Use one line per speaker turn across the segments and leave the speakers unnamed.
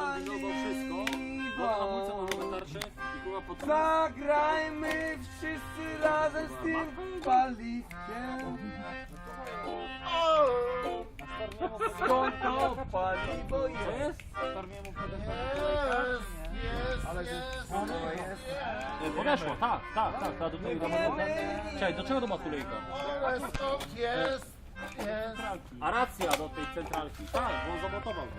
wszystko. Hamulce ma i kurwa pod...
Zagrajmy wszyscy razem z tym paliwkiem. Skąd to paliwo
Co
jest?
jest?
Ale jest, to jest.
E, Podeszło, tak, tak, tak, tak, do tego Czekaj, do czego do matulejka?
Jest, jest.
A racja do tej centralki. Tak, bo on zamontował to.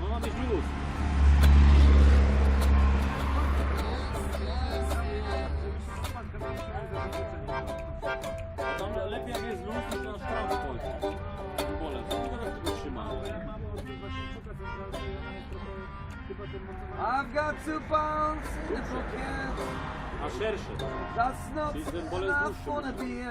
No ma być luz. Tam lepiej jest luz, niż na szkołę wchodzi. Bolę, to nie teraz tego.
I've got two pounds in the pocket.
Ashershit.
That's not. She's
in
Bolesbush. That's
gonna
be.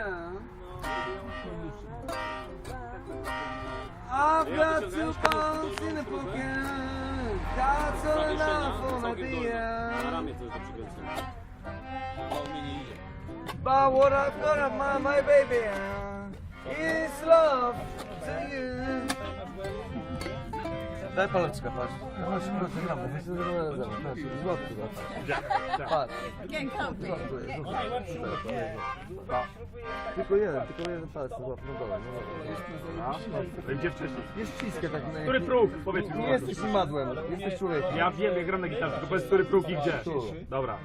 I've got two pounds in the pocket. That's not enough for
my dear.
But what I've got of my, my baby eh? is love. Daj paleczkę, patrz. Chodź, proszę, gram, bo myślę, że znam. Patrz, złotki, patrz. Patrz. Tylko jeden, tylko jeden palec złap, no dobra, no dobra.
Gdzie wcześniej?
Jest śliskie tak na
Który próg? Powiedz mi.
Nie jesteś imadłem, jesteś człowiekiem.
Ja wiem, jak gram na gitarze, tylko powiedz który próg i gdzie.
Tu.
Dobra.